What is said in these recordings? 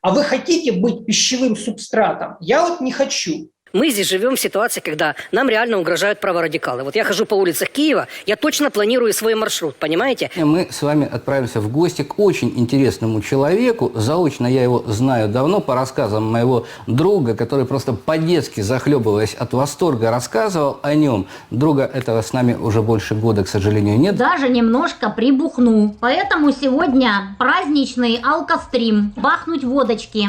А вы хотите быть пищевым субстратом? Я вот не хочу. Мы здесь живем в ситуации, когда нам реально угрожают праворадикалы. Вот я хожу по улицах Киева, я точно планирую свой маршрут, понимаете? Мы с вами отправимся в гости к очень интересному человеку. Заочно я его знаю давно по рассказам моего друга, который просто по-детски, захлебываясь от восторга, рассказывал о нем. Друга этого с нами уже больше года, к сожалению, нет. Даже немножко прибухну. Поэтому сегодня праздничный алкострим. Бахнуть водочки.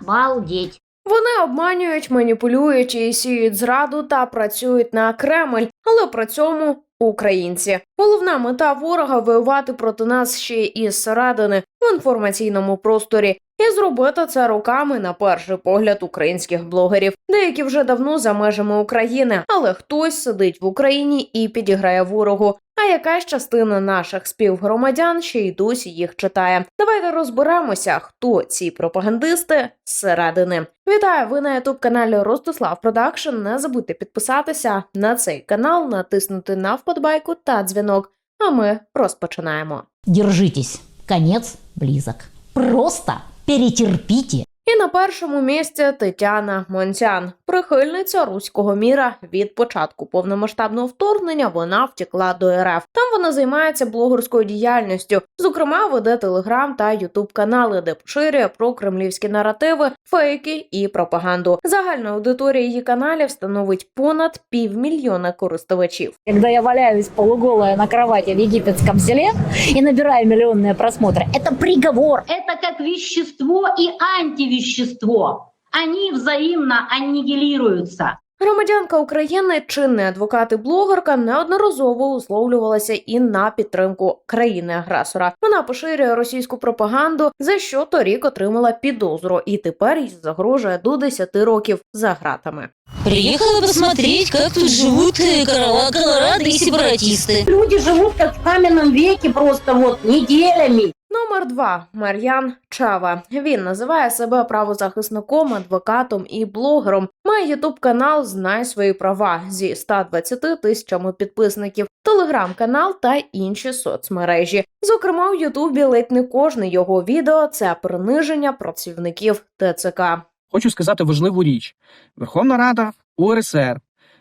Обалдеть. Вони обманюють, маніпулюють і сіють зраду та працюють на Кремль, але при цьому українці. Головна мета ворога воювати проти нас ще і зсередини в інформаційному просторі. І зробити це руками на перший погляд українських блогерів. Деякі вже давно за межами України, але хтось сидить в Україні і підіграє ворогу. А якась частина наших співгромадян ще й досі їх читає. Давайте розберемося, хто ці пропагандисти зсередини. Вітаю! Ви на ютуб каналі Ростислав Продакшн. Не забудьте підписатися на цей канал, натиснути на вподобайку та дзвінок. А ми розпочинаємо. Держитесь. Конец близок. Просто перетерпите. І на першому місці Тетяна Монтян, прихильниця руського міра. Від початку повномасштабного вторгнення вона втекла до РФ. Там вона займається блогерською діяльністю. Зокрема, веде телеграм та ютуб канали, де поширює про кремлівські наративи, фейки і пропаганду. Загальна аудиторія її каналів становить понад півмільйона користувачів. Когда я валяюсь полуголая на кровати в египетском селе и набираю миллионные просмотры, это приговор. Это как вещество и антивещество. Они взаимно аннигилируются. Громадянка України, чинний адвокат і блогерка, неодноразово условлювалася і на підтримку країни-агресора. Вона поширює російську пропаганду, за що торік отримала підозру, і тепер їй загрожує до 10 років за гратами. Приехала посмотреть, как тут живут Колорадо Колорадо и сепаратисты. Люди живут как в каменном веке просто вот неделями. Номер два Мар'ян Чава. Він називає себе правозахисником, адвокатом і блогером. Має ютуб канал Знай свої права зі 120 тисячами підписників, телеграм-канал та інші соцмережі. Зокрема, у Ютубі ледь не кожне його відео це приниження працівників ТЦК. Хочу сказати важливу річ: Верховна Рада УРСР,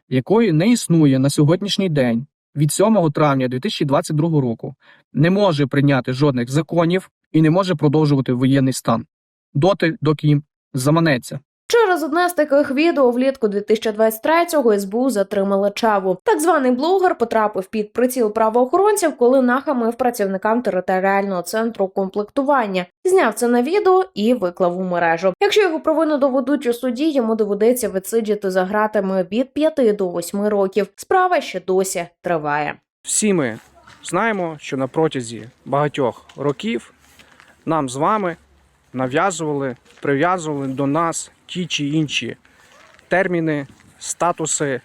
якої не існує на сьогоднішній день від 7 травня 2022 року, не може прийняти жодних законів і не може продовжувати воєнний стан доти, доки їм заманеться. Через одне з таких відео влітку 2023-го СБУ затримали Чаву. Так званий блогер потрапив під приціл правоохоронців, коли нахамив працівникам територіального центру комплектування. Зняв це на відео і виклав у мережу. Якщо його провину доведуть у суді, йому доведеться відсидіти за ґратами від 5 до 8 років. Справа ще досі триває. Всі ми знаємо, що на протязі багатьох років нам з вами нав'язували, прив'язували до нас ті чи інші терміни, статуси,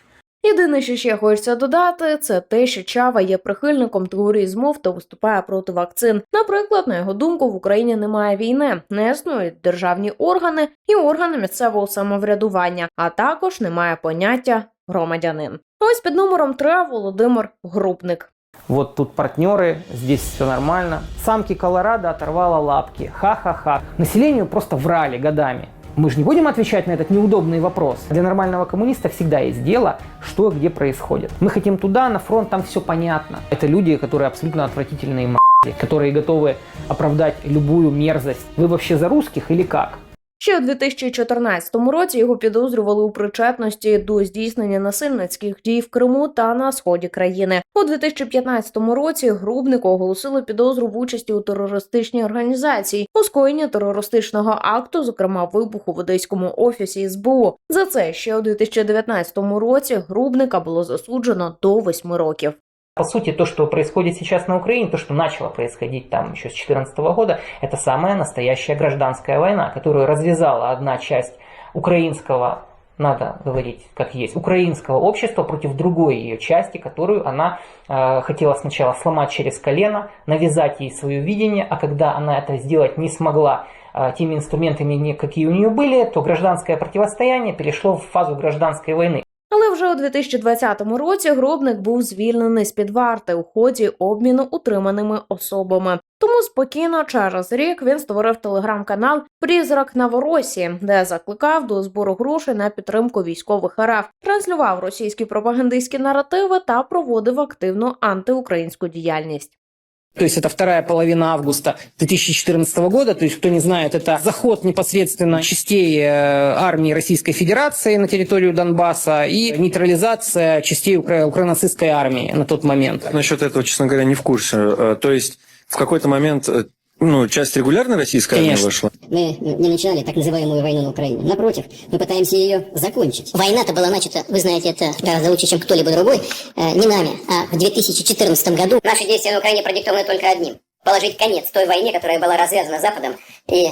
Єдине, що ще хочеться додати, це те, що Чава є прихильником теорії змов та виступає проти вакцин. Наприклад, на його думку, в Україні немає війни, не існують державні органи і органи місцевого самоврядування, а також немає поняття громадянин. Ось під номером 3 Володимир Групник. Вот тут партнеры, здесь все нормально. Самки Колорадо оторвала лапки. Ха-ха-ха. Населению просто врали годами. Мы же не будем отвечать на этот неудобный вопрос. Для нормального коммуниста всегда есть дело, что и где происходит. Мы хотим туда, на фронт, там все понятно. Это люди, которые абсолютно отвратительные которые готовы оправдать любую мерзость. Вы вообще за русских или как? Ще у 2014 році його підозрювали у причетності до здійснення насильницьких дій в Криму та на сході країни. У 2015 році Грубнику оголосили підозру в участі у терористичній організації у скоєнні терористичного акту, зокрема вибуху в одеському офісі СБУ. За це ще у 2019 році Грубника було засуджено до 8 років. По сути, то, что происходит сейчас на Украине, то, что начало происходить там еще с 2014 года, это самая настоящая гражданская война, которую развязала одна часть украинского, надо говорить как есть, украинского общества против другой ее части, которую она э, хотела сначала сломать через колено, навязать ей свое видение, а когда она это сделать не смогла э, теми инструментами, какие у нее были, то гражданское противостояние перешло в фазу гражданской войны. Але вже у 2020 році Гробник був звільнений з під варти у ході обміну утриманими особами. Тому спокійно через рік він створив телеграм-канал Призрак Новоросії, де закликав до збору грошей на підтримку військових РФ, транслював російські пропагандистські наративи та проводив активну антиукраїнську діяльність. То есть это вторая половина августа 2014 года. То есть, кто не знает, это заход непосредственно частей э, армии Российской Федерации на территорию Донбасса и нейтрализация частей укра- украинацистской армии на тот момент. Насчет этого, честно говоря, не в курсе. Э, То есть в какой-то момент э, ну, часть регулярной российской армии Конечно. вышла? Мы не начинали так называемую войну на Украине. Напротив, мы пытаемся ее закончить. Война-то была начата, вы знаете, это гораздо лучше, чем кто-либо другой, э, не нами, а в 2014 году. Наши действия на Украине продиктованы только одним. Положить конец той войне, которая была развязана Западом и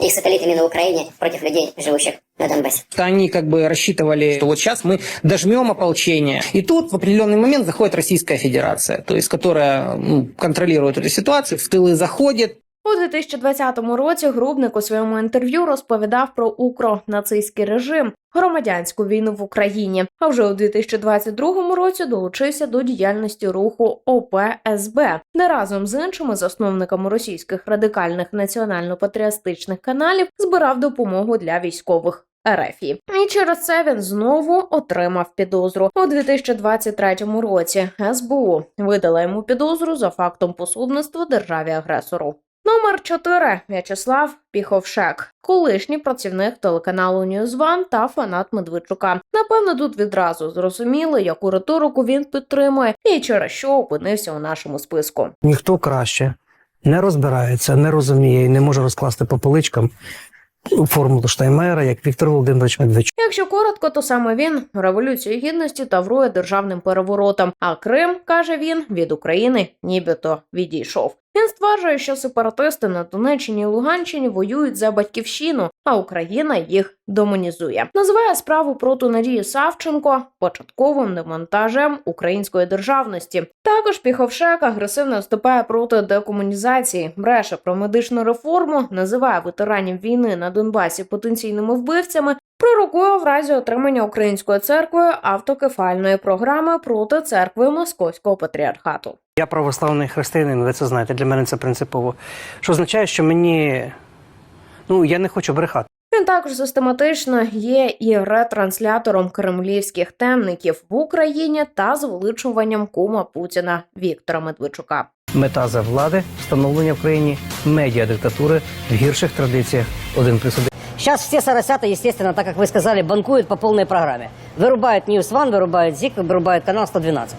их сателлитами на Украине против людей, живущих на Донбассе. Что Они как бы рассчитывали, что вот сейчас мы дожмем ополчение. И тут в определенный момент заходит Российская Федерация, то есть которая ну, контролирует эту ситуацию, в тылы заходит, У 2020 році Грубник у своєму інтерв'ю розповідав про укронацистський режим, громадянську війну в Україні. А вже у 2022 році долучився до діяльності руху ОПСБ, де разом з іншими засновниками російських радикальних національно-патріотичних каналів збирав допомогу для військових. РФ. І через це він знову отримав підозру у 2023 році. СБУ видала йому підозру за фактом пособництва державі агресору. Номер 4. В'ячеслав Піховшек, колишній працівник телеканалу Ньюзван та фанат Медведчука. Напевно, тут відразу зрозуміли, яку риторику він підтримує і через що опинився у нашому списку. ніхто краще не розбирається, не розуміє і не може розкласти по поличкам формулу Штаймера, як Віктор Володимирович Медведчук. Якщо коротко, то саме він революцію гідності таврує державним переворотом. А Крим каже він від України нібито відійшов. Він стверджує, що сепаратисти на Донеччині і Луганщині воюють за батьківщину, а Україна їх демонізує. Називає справу проти Надії Савченко початковим демонтажем української державності. Також Піховшек агресивно вступає проти декомунізації, бреше про медичну реформу, називає ветеранів війни на Донбасі потенційними вбивцями. Пророкує в разі отримання українською церквою автокефальної програми проти церкви Московського патріархату. Я православний християнин, ви це знаєте, для мене це принципово. Що означає, що мені ну я не хочу брехати. Він також систематично є і ретранслятором кремлівських темників в Україні та звеличуванням кума Путіна Віктора Медведчука. Мета за влади встановлення в країні медіадиктатури в гірших традиціях один плюс один. Сейчас все соросята, естественно, так как вы сказали, банкуют по полной программе. Вырубают News One, вырубают ЗИК, вырубают канал 112.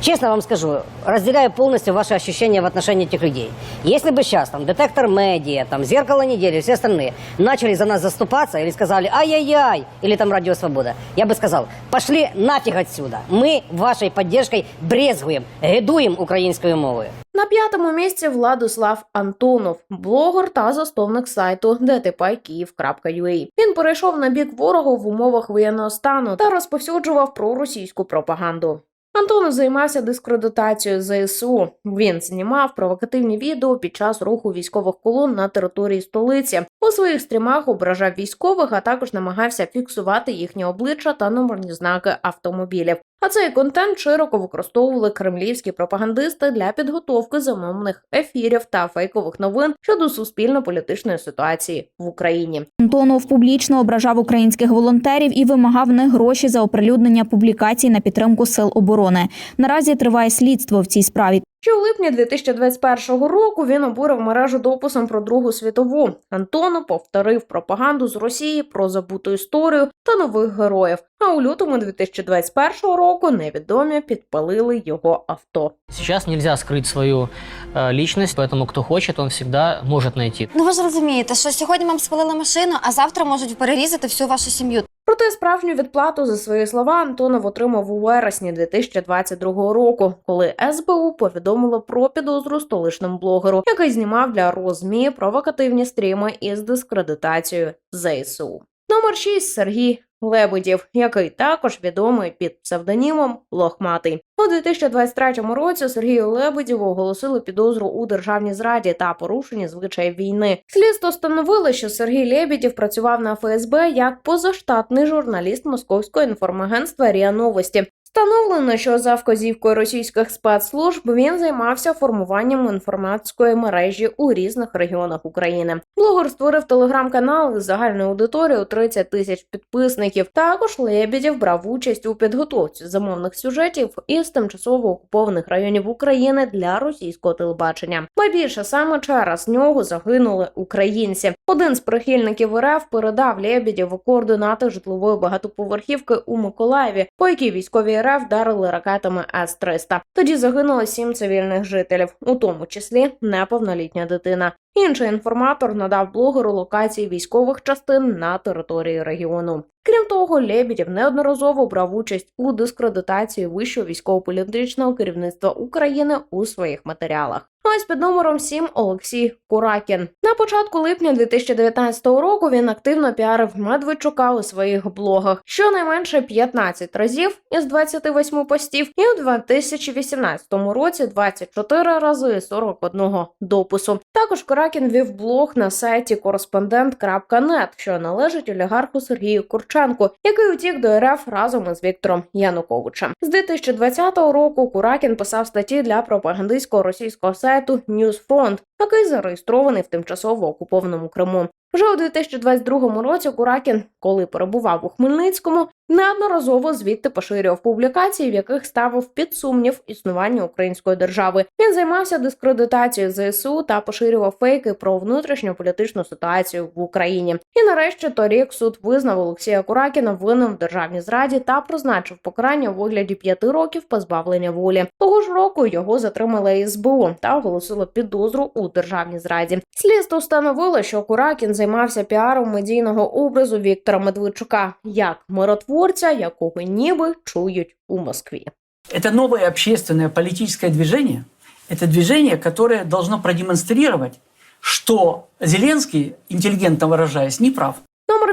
Честно вам скажу, разделяю полностью ваши ощущения в отношении этих людей. Если бы сейчас там детектор медиа, там зеркало недели, все остальные начали за нас заступаться или сказали ай-яй-яй, или там радио Свобода, я бы сказал, пошли нафиг отсюда. Мы вашей поддержкой брезгуем, гидуем украинскую мову. На п'ятому місці Владислав Антонов, блогер та засновник сайту dtpkiv.ua. Він перейшов на бік ворога в умовах воєнного стану та розповсюджував проросійську пропаганду. Антонов займався дискредитацією ЗСУ. Він знімав провокативні відео під час руху військових колон на території столиці. У своїх стрімах ображав військових, а також намагався фіксувати їхні обличчя та номерні знаки автомобілів. А цей контент широко використовували кремлівські пропагандисти для підготовки замовних ефірів та фейкових новин щодо суспільно-політичної ситуації в Україні. Антонов публічно ображав українських волонтерів і вимагав не гроші за оприлюднення публікацій на підтримку сил оборони. Наразі триває слідство в цій справі. Ще у липні 2021 року він обурив мережу дописом про Другу світову. Антонов повторив пропаганду з Росії про забуту історію та нових героїв. А у лютому 2021 року невідомі підпалили його авто. Сейчас нельзя скрыть свою э, личность, поэтому кто хочет, он всегда может найти. Ну ви ж розумієте, що сьогодні вам спалили машину, а завтра можуть перерізати всю вашу сім'ю. Проте справжню відплату за свої слова Антонов отримав у вересні 2022 року, коли СБУ повідомило про підозру столичному блогеру, який знімав для розмі провокативні стріми із дискредитацією ЗСУ. Номер 6 Сергій Лебедів, який також відомий під псевдонімом Лохматий. У 2023 році Сергію Лебедєву оголосили підозру у державній зраді та порушенні звичаїв війни. Слідство встановило, що Сергій Лебедєв працював на ФСБ як позаштатний журналіст московського інформагентства РІА Новості. Встановлено, що за вказівкою російських спецслужб він займався формуванням інформатської мережі у різних регіонах України. Блогер створив телеграм-канал із загальною аудиторією 30 тисяч підписників. Також Лебедєв брав участь у підготовці замовних сюжетів із тимчасово окупованих районів України для російського телебачення. Ба більше саме через нього загинули українці. Один з прихильників РФ передав Лебедєву координати житлової багатоповерхівки у Миколаєві, по якій військові РФ вдарили ракетами С-300. Тоді загинуло сім цивільних жителів, у тому числі неповнолітня дитина. Інший інформатор надав блогеру локації військових частин на території регіону. Крім того, Лебедєв неодноразово брав участь у дискредитації вищого військово-політичного керівництва України у своїх матеріалах. Ось під номером 7 Олексій Куракін. На початку липня 2019 року він активно піарив Медведчука у своїх блогах, щонайменше 15 разів із 28 постів, і у 2018 році 24 рази з 41 допису. Також Куракін вів блог на сайті кореспондент.нет, що належить олігарху Сергію Курченку, який утік до РФ разом із Віктором Януковичем. З 2020 року Куракін писав статті для пропагандистського російського сайту Newsfront, який зареєстрований в тимчасово окупованому Криму. Вже у 2022 році Куракін, коли перебував у Хмельницькому, неодноразово звідти поширював публікації, в яких ставив під сумнів існування української держави. Він займався дискредитацією ЗСУ та поширював фейки про внутрішню політичну ситуацію в Україні. І нарешті торік суд визнав Олексія Куракіна винним в державній зраді та призначив покарання у вигляді п'яти років позбавлення волі. Того ж року його затримали СБУ та оголосили підозру у державній зраді. Слідство встановило, що Куракін займався піаром медійного образу Віктора Медведчука як миротворця, якого ніби чують у Москві. Это новое общественное политическое движение. Это движение, которое должно продемонстрировать, что Зеленский, интеллигентно выражаясь, не прав.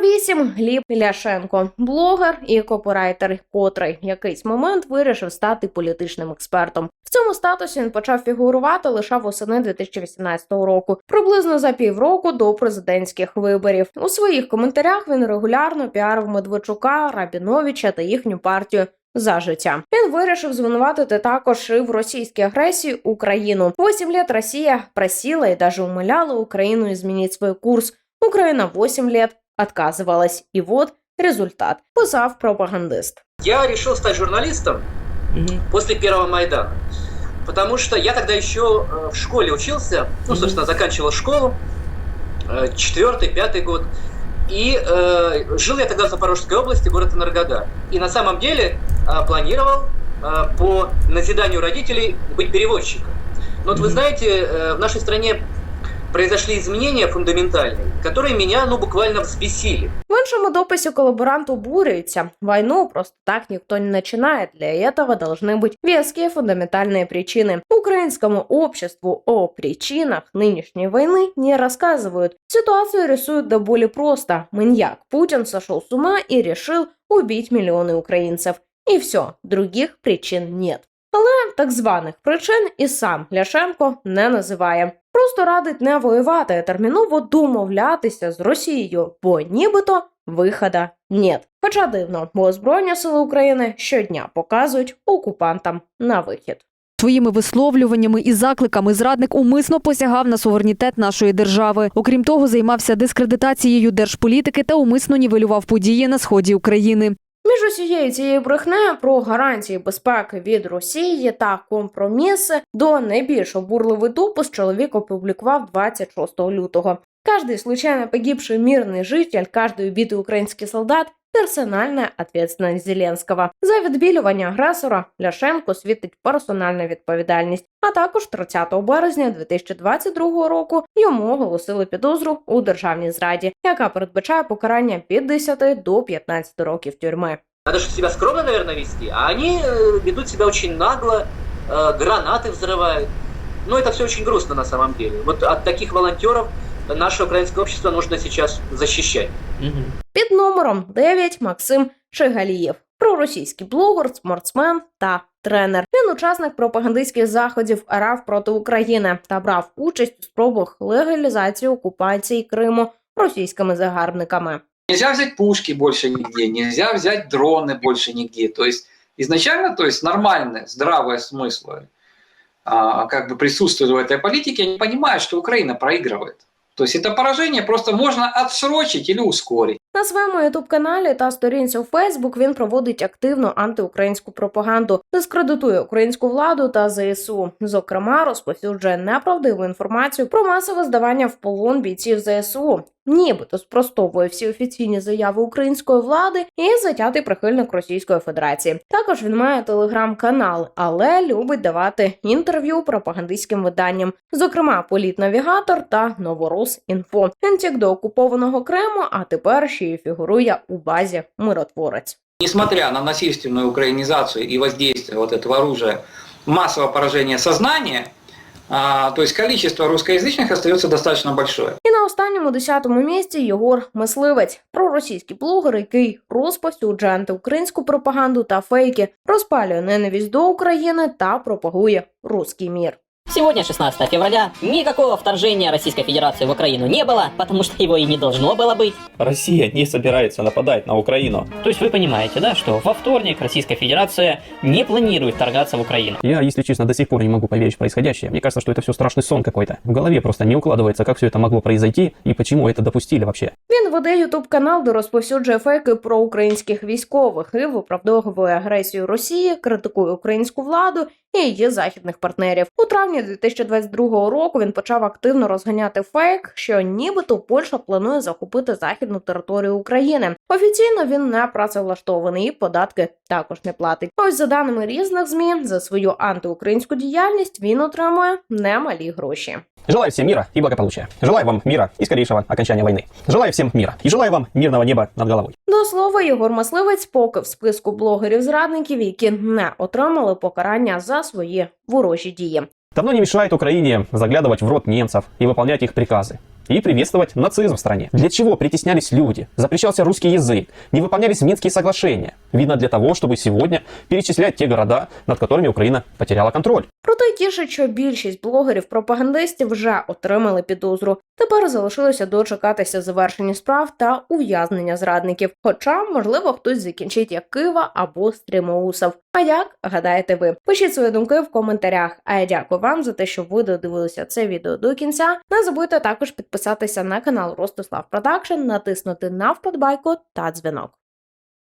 Номер 8 Гліб Ляшенко, блогер і копірайтер, котрий в якийсь момент вирішив стати політичним експертом. В цьому статусі він почав фігурувати лише восени 2018 року, приблизно за півроку до президентських виборів. У своїх коментарях він регулярно піарив Медведчука, Рабіновича та їхню партію. За життя він вирішив звинуватити також і в російській агресії Україну. Восемь лет Росія просила і даже умоляла Україну змінити свій курс. Україна 8 лет отказывалась. И вот результат. Писав пропагандист. Я решил стать журналистом после первого Майдана. Потому что я тогда еще э, в школе учился, ну, собственно, заканчивал школу, э, четвертый, пятый год. И э, жил я тогда в Запорожской области, город Энергодар. И на самом деле э, планировал э, по назиданию родителей быть переводчиком. Но вот вы знаете, э, в нашей стране произошли изменения фундаментальные, которые меня, ну, буквально взбесили. В іншому дописі колаборант обурюється. Войну просто так никто не начинает. Для этого должны быть веские фундаментальные причины. Украинскому обществу о причинах нынешней войны не рассказывают. Ситуацию рисуют до боли просто. Маньяк Путин сошел с ума и решил убить миллионы украинцев. І все, других причин нет. Але так званих причин і сам Ляшенко не називає. Просто радить не воювати, терміново домовлятися з Росією, бо нібито вихода нет. Хоча дивно, бо Збройні сили України щодня показують окупантам на вихід. Своїми висловлюваннями і закликами зрадник умисно посягав на суверенітет нашої держави. Окрім того, займався дискредитацією держполітики та умисно нівелював події на сході України. Між усією цією брехнею про гарантії безпеки від Росії та компроміси до найбільш обурливий допис чоловік опублікував 26 лютого. Каждый случайно погибший мирный житель, каждый убитый украинский солдат – персональна ответственность Зеленського. За відбілювання агресора Ляшенко світить персональна відповідальність. А також 30 березня 2022 року йому оголосили підозру у державній зраді, яка передбачає покарання від 10 до 15 років тюрми. Надо же себя скромно, наверное, вести, а они э, ведут себя очень нагло, э, гранаты взрывают. Ну, это все очень грустно на самом деле. Вот от таких волонтеров наше украинское общество нужно сейчас защищать. Під номером 9 Максим Шигалієв, проросійський блогер, спортсмен та тренер. Він учасник пропагандистських заходів РФ проти України та брав участь у спробах легалізації окупації Криму російськими загарбниками. Нельзя взять пушки больше нигде, нельзя взять дроны больше нигде. То есть изначально, то есть нормальные, здравые смыслы а, как бы присутствуют в этой политике, они понимают, что Украина проигрывает. То есть это поражение просто можно отсрочить или ускорить. На своєму ютуб-каналі та сторінці у Фейсбук він проводить активну антиукраїнську пропаганду, дискредитує українську владу та ЗСУ. Зокрема, розповсюджує неправдиву інформацію про масове здавання в полон бійців ЗСУ. Нібито спростовує всі офіційні заяви української влади і затятий прихильник Російської Федерації. Також він має телеграм-канал, але любить давати інтерв'ю пропагандистським виданням, зокрема Політнавігатор та Новорус Інфо. Він тік до окупованого Криму, а тепер ще й фігурує у базі миротворець. Несмотря на насильственную украинизацию и воздействие вот этого оружия, массового поражения сознания, а, то есть количество русскоязычных остается достаточно большое. І на останньому десятому місці Єгор Мисливець, проросійський блогер, який розповсюджує антиукраїнську пропаганду та фейки, розпалює ненависть до України та пропагує руський мір. Сегодня, 16 февраля, никакого вторжения Российской Федерации в Украину не было, потому что его и не должно было быть. Россия не собирается нападать на Украину. То есть вы понимаете, да, что во вторник Российская Федерация не планирует вторгаться в Украину. Я, если честно, до сих пор не могу поверить в происходящее. Мне кажется, что это все страшный сон какой-то. В голове просто не укладывается, как все это могло произойти и почему это допустили вообще. Він веде ютуб канал, де розповсюджує фейки про українських військових і виправдовує агресію Росії, критикує українську владу і її західних партнерів. У травні 2022 року він почав активно розганяти фейк, що нібито Польща планує захопити західну територію України. Офіційно він не працевлаштований і податки також не платить. Ось за даними різних змі, за свою антиукраїнську діяльність він отримує немалі гроші. Желаю всем мира и благополучия. Желаю вам мира и скорейшего окончания войны. Желаю всем мира и желаю вам мирного неба над головой. До слова, Єгор Мисливець поки в списку блогерів-зрадників, які не отримали покарання за свої ворожі дії. Давно не мешает Украине заглядывать в рот немцев и выполнять их приказы. И приветствовать нацизм в стране. Для чего притеснялись люди? Запрещался русский язык. Не выполнялись Минские соглашения. Видно для того, чтобы сегодня перечислять те города, над которыми Украина потеряла контроль. Проте тішить, що більшість блогерів-пропагандистів вже отримали підозру. Тепер залишилося дочекатися завершення справ та ув'язнення зрадників. Хоча, можливо, хтось закінчить як Кива або Стрімоусов. А як гадаєте ви? Пишіть свої думки в коментарях. А я дякую вам за те, що ви додивилися це відео до кінця. Не забудьте також підписатися на канал Ростислав Продакшн, натиснути на вподобайку та дзвінок.